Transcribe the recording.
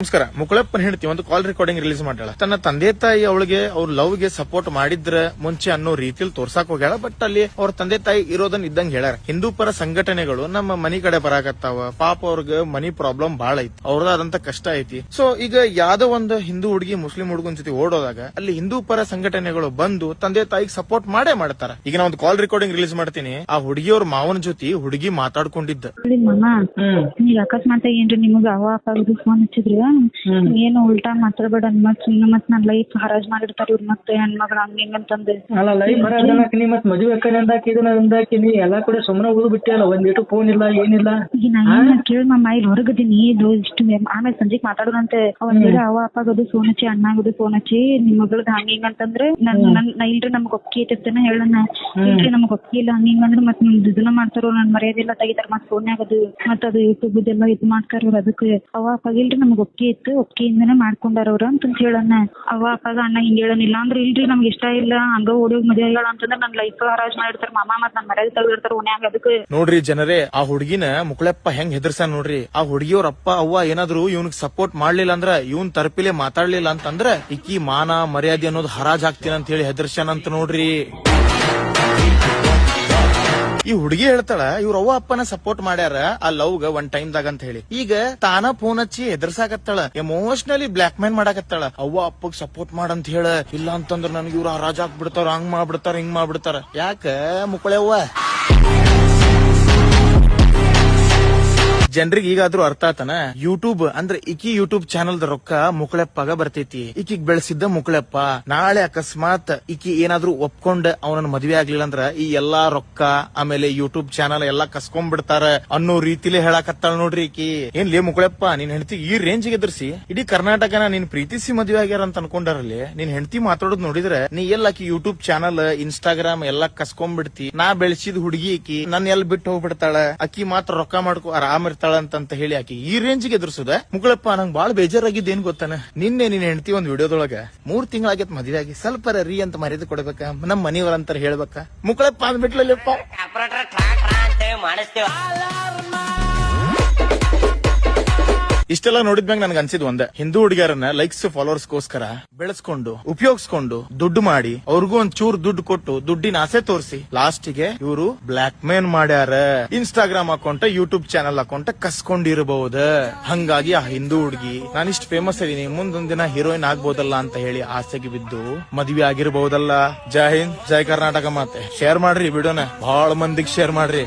ನಮಸ್ಕಾರ. ಮುಕುಳಪ್ಪನ ಹೆಂಡತಿ, ಒಂದು ಕಾಲ್ ರೆಕಾರ್ಡಿಂಗ್ ರಿಲೀಸ್ ಮಾಡ್ಯಾಳ. ತನ್ನ ತಂದೆ ತಾಯಿ ಅವಳಿಗೆ ಅವ್ರ ಲವ್ಗೆ ಸಪೋರ್ಟ್ ಮಾಡಿದ್ರ ಮುಂಚೆ ಅನ್ನೋ ರೀತಿಯಲ್ಲಿ ತೋರ್ಸಾಕ್ ಹೋಗ್ಯಾಳ ಬಟ್ ಅಲ್ಲಿ ಅವ್ರ ತಂದೆ ತಾಯಿ ಇರೋದನ್ನ ಇದ್ದಂಗ ಹೇಳ್ಯಾರ. ಹಿಂದೂ ಪರ ಸಂಘಟನೆಗಳು ನಮ್ಮ ಮನಿ ಕಡೆ ಬರಾಕತ್ತಾವ. ಪಾಪ ಅವ್ರಿಗೆ ಮನಿ ಪ್ರಾಬ್ಲಮ್ ಬಾಳ ಐತಿ. ಅವ್ರದಾದಂತ ಕಷ್ಟ ಐತಿ. ಸೊ ಈಗ ಯಾವ್ದೋ ಒಂದು ಹಿಂದೂ ಹುಡುಗಿ, ಮುಸ್ಲಿಂ ಹುಡುಗನ ಜೊತೆ ಓಡೋದಾಗ ಅಲ್ಲಿ ಹಿಂದೂ ಪರ ಸಂಘಟನೆಗಳು ಬಂದು ತಂದೆ ತಾಯಿಗೆ ಸಪೋರ್ಟ್ ಮಾಡೇ ಮಾಡ್ತಾರ. ಈಗ ನಾ ಒಂದು ಕಾಲ್ ರೆಕಾರ್ಡಿಂಗ್ ರಿಲೀಸ್ ಮಾಡ್ತೀನಿ. ಆ ಹುಡುಗಿಯವ್ರ ಮಾವನ ಜೊತೆ ಹುಡುಗಿ ಮಾತಾಡ್ಕೊಂಡಿದ್ದ. ನೀವ್ ಅಕಸ್ಮಾತ್ ಏನ್ರಿ ನಿಮಗ ಅವ ಅಪ್ಪ ಫೋನ್ ಹಚ್ಚಿದ್ರ? ಏನು ಉಲ್ಟಾ ಮಾತಾಡ್ಬೇಡ ಮತ್ ಸುಮ್ನೆ ಮತ್ ನನ್ ಲೈಫ್ ಹರಾಜ್ ಮಾಡಿರ್ತಾರ ಇವ್ರ ಮತ್ತೆ ಹೆಣ್ಮಗಳ ಹಂಗ ಹಿಂಗ ಅಂತಂದ್. ಅಲ್ಲ ಲೈಫ್ ಬರೋದನ್ನಕ್ ನೀ ಮತ್ ಮದುವೆ ಕಡೆ ಅಂದಾಕಿ ಇದನ್ನ ಅಂದಾಕಿ ನೀ ಎಲ್ಲಾ ಕಡೆ ಸುಮ್ಮನೆ ಉಳಿದು ಬಿಟ್ಟಿಯಲ್ಲ ಒಂದ್ ಇಟ್ಟು ಫೋನ್ ಇಲ್ಲ ಏನಿಲ್ಲ ಕೇಳ್ ಮಾಮ ಇಲ್ಲಿ ಹೊರಗದೀನಿ. ಇದು ಇಷ್ಟು ಆಮೇಲೆ ಸಂಜೆಗ್ ಮಾತಾಡೋದಂತೆ. ಅವನ್ ಬೇರೆ ಅವ ಅಪ್ಪಗದು ಫೋನ್ ಹಚ್ಚಿ ಅಣ್ಣಾಗದು ಫೋನ್ ಹಚ್ಚಿ ನಿಮ್ ಮಗಳದ್ ಹಂಗ ಹಿಂಗ ಅಂತಂದ್ರೆ ನನ್ ನಾ ಇಲ್ರಿ ನಮ್ಗ್ ಒಪ್ಪಿಗೆ ಐತೇನ ಹೇಳಣ್ಣ. ಇಲ್ರಿ ನಮ್ಗ್ ಒಪ್ಪಿಗೆ ಇಲ್ಲ ಹಂಗ ಹಿಂಗ ಅಂದ್ರೆ ಮತ್ ನಿಮ್ದು ಇದನ್ನ ಮಾಡ್ತಾರೋ ನನ್ ಮರ್ಯಾದೆಲ್ಲ ತೆಗಿತಾರ ಮತ್ ಫೋನ್ಯಾಗ ಅದು ಮತ್ ಅದು ಯೂಟ್ಯೂಬ್ ಇದೆಲ್ಲ ಇದ್ ಮಾಡ್ತಾರ ಅದಕ್ಕೆ. ಅವ ಅಪ್ಪಗ ಇಲ್ರಿ ನಮ್ಗ್ ಒಪ್ಪಿಗೆ ಇತ್ತು ಒಪ್ಪಿಗೆಯಿಂದನೇ ಮಾಡ್ಕೊಂಡಾರ ಅವ್ರ ಅಂತ ಹೇಳಣ್ಣ ಅವ ಅಪ್ಪಗ ಅಣ್ಣ ಹಿಂಗ ಹೇಳನಿಲ್ಲ. ಅಂದ್ರೆ ಇಲ್ರಿ, ನಮ್ಗೆ ಇಷ್ಟ ಇಲ್ಲ. ಹಂಗ ಓಡಿ ಮದುವೆ ಹೇಳ ಅಂತಂದ್ರ ನನ್ ಲೈಫ್ ಹರಾಜ್ ಮಾಡಿರ್ತಾರ. ಮಾಮ ಮತ್ ನನ್ ಮರ್ಯಾದೆ ಇರ್ತಾರ ಓನ್ಯಾಗ ಅದಕ್ಕೆ. ನೋಡ್ರಿ ಜನರೇ, ಆ ಹುಡುಗಿನ ಮುಕ್ಳಪ್ಪ ಹೆಂಗ್ ಹೆದರ್ಸ ನೋಡ್ರಿ. ಆ ಹುಡುಗಿಯವ್ರ ಅಪ್ಪ, ಅವ್ವ ಏನಾದ್ರು ಇವ್ನಿಗೆ ಸಪೋರ್ಟ್ ಮಾಡ್ಲಿಲ್ಲ ಅಂದ್ರ, ಇವ್ನ್ ತರ್ಪಿಲೆ ಮಾತಾಡ್ಲಿಲ್ಲ ಅಂತಂದ್ರ ಇಕ್ಕಿ ಮಾನ ಮರ್ಯಾದೆ ಅನ್ನೋದು ಹರಾಜ್ ಹಾಕ್ತೀನಿ ಅಂತ ಹೇಳಿ ಹೆದರ್ಸ್ಯಾನಂತ ನೋಡ್ರಿ. ಈ ಹುಡುಗಿ ಹೇಳ್ತಾಳ, ಇವ್ರ ಅವ್ವ ಅಪ್ಪನ ಸಪೋರ್ಟ್ ಮಾಡ್ಯಾರ ಆ ಲವ್ ಗ ಒನ್ ಟೈಮ್ ದಾಗ ಅಂತ ಹೇಳಿ. ಈಗ ತಾನ ಫೋನ್ ಹಚ್ಚಿ ಎದುರ್ಸಾಕತ್ತಾಳ ಎಮೋಷನಲಿ ಬ್ಲಾಕ್ ಮೇಲ್ ಮಾಡಾಕತ್ತಾಳ. ಅವ್ವ ಅಪ್ಪಗ್ ಸಪೋರ್ಟ್ ಮಾಡಂತ ಹೇಳ ಇಲ್ಲ ಅಂತಂದ್ರ ನನ್ಗೆ ಇವ್ರ ಹರಾಜ್ ಹಾಕ್ಬಿಡ್ತಾರ ಹಂಗ್ ಮಾಡ್ಬಿಡ್ತಾರ, ಹಿಂಗ್ ಮಾಡ್ಬಿಡ್ತಾರ. ಯಾಕ ಮುಕುಳೆವ್ವ ಜನರಿಗೆ ಈಗಾದ್ರೂ ಅರ್ಥ ಆತನ? ಯೂಟ್ಯೂಬ್ ಅಂದ್ರೆ ಇಕಿ ಯೂಟ್ಯೂಬ್ ಚಾನಲ್ ರೊಕ್ಕ ಮುಕಳೆಪ್ಪಗ ಬರ್ತೈತಿ. ಇಕಿಗ್ ಬೆಳೆಸಿದ್ದ ಮುಕಳೆಪ್ಪ. ನಾಳೆ ಅಕಸ್ಮಾತ್ ಇಕಿ ಏನಾದ್ರೂ ಒಪ್ಕೊಂಡ್ ಅವನನ್ನ ಮದ್ವೆ ಆಗ್ಲಿಲ್ಲ ಅಂದ್ರ ಈ ಎಲ್ಲಾ ರೊಕ್ಕ ಆಮೇಲೆ ಯೂಟ್ಯೂಬ್ ಚಾನಲ್ ಎಲ್ಲಾ ಕಸ್ಕೊಂಡ್ಬಿಡ್ತಾರ ಅನ್ನೋ ರೀತಿಲಿ ಹೇಳಾಕತ್ತಾಳ ನೋಡ್ರಿ ಈಕಿ. ಏನ್ ಲೇ ಮುಕಳೆಪ್ಪ, ನಿನ್ ಹೆಂಡತಿ ಈ ರೇಂಜ್ ಎದುರಿಸಿ? ಇಡೀ ಕರ್ನಾಟಕನ ನೀನ್ ಪ್ರೀತಿಸಿ ಮದ್ವೆ ಆಗ್ಯಾರ ಅಂತ ಅನ್ಕೊಂಡಾರಲ್ಲಿ ನಿನ್ ಹೆಂಡತಿ ಮಾತಾಡೋದ್ ನೋಡಿದ್ರೆ ನೀ ಎಲ್ಲ ಆಕಿ ಯೂಟ್ಯೂಬ್ ಚಾನಲ್ ಇನ್ಸ್ಟಾಗ್ರಾಮ್ ಎಲ್ಲಾ ಕಸ್ಕೊಂಡ್ಬಿಡ್ತಿ ನಾ ಬೆಳೆಸಿದ ಹುಡುಗಿ ಇಕಿ ನನ್ ಎಲ್ ಬಿಟ್ಟು ಹೋಗ್ಬಿಡ್ತಾಳ? ಅಕ್ಕಿ ಮಾತ್ರ ರೊಕ್ಕ ಮಾಡ್ಕೊ ಆರಾಮ್ ಇರ್ತಾಳ ಅಂತ ಹೇಳಿ ಆಕಿ ಈ ರೇಂಜ್ಗೆ ಎದುರಿಸುದ ಮುಗಳಪ್ಪ ನಂಗೆ ಬಾಳ ಬೇಜಾರಾಗಿದ್ದು ಏನ್ ಗೊತ್ತಾನ ನಿನ್ನೆ ನಿನ್ ಹೆಂಡತಿ ಒಂದ್ ವಿಡಿಯೋದೊಳಗ ಮೂರ್ ತಿಂಗಳಾಗೈತ್ ಮದ್ವೆ ಆಗಿ ಸ್ವಲ್ಪ ರೀ ಅಂತ ಮರ್ಯಾದೆ ಕೊಡ್ಬೇಕ ನಮ್ ಮನಿಯವರ ಅಂತಾರ ಹೇಳ್ಬೇಕ ಮುಗಳಪ್ಪ ಅಂದ್ಬಿಟ್ಲಲ್ಲಪ್ಪ ಇಷ್ಟೆಲ್ಲ ನೋಡಿದ್ಮ್ಯಾಗ ನನ್ಗೆ ಅನ್ಸಿದ್ ಒಂದೇ. ಹಿಂದೂ ಹುಡುಗಿಯರನ್ನ ಲೈಕ್ಸ್ ಫಾಲೋವರ್ಸ್ ಗೋಸ್ಕರ ಬೆಳೆಸ್ಕೊಂಡು, ಉಪಯೋಗಿಸ್ಕೊಂಡು ದುಡ್ಡು ಮಾಡಿ, ಅವ್ರಿಗೂ ಒಂದ್ ಚೂರ್ ದುಡ್ಡು ಕೊಟ್ಟು ದುಡ್ಡಿನ ಆಸೆ ತೋರಿಸಿ. ಲಾಸ್ಟಿಗೆ ಇವರು ಬ್ಲಾಕ್ ಮೇನ್ ಮಾಡ್ಯಾರ. Instagram account YouTube channel account ಕಸ್ಕೊಂಡಿರಬಹುದ ಹಂಗಾಗಿ ಆ ಹಿಂದೂ ಹುಡುಗಿ, ನಾನಿಷ್ಟು ಫೇಮಸ್ ಇದೀನಿ ಮುಂದೊಂದ್ ದಿನ ಹೀರೋಯಿನ್ ಆಗ್ಬೋದಲ್ಲ ಅಂತ ಹೇಳಿ ಆಸೆಗೆ ಬಿದ್ದು ಮದ್ವೆ ಆಗಿರಬಹುದಲ್ಲ ಜೈ ಹಿಂದ್, ಜೈ ಕರ್ನಾಟಕ ಮಾತೆ. ಶೇರ್ ಮಾಡ್ರಿ ಬಿಡೋನ ಬಹಳ ಮಂದಿಗೆ ಶೇರ್ ಮಾಡ್ರಿ.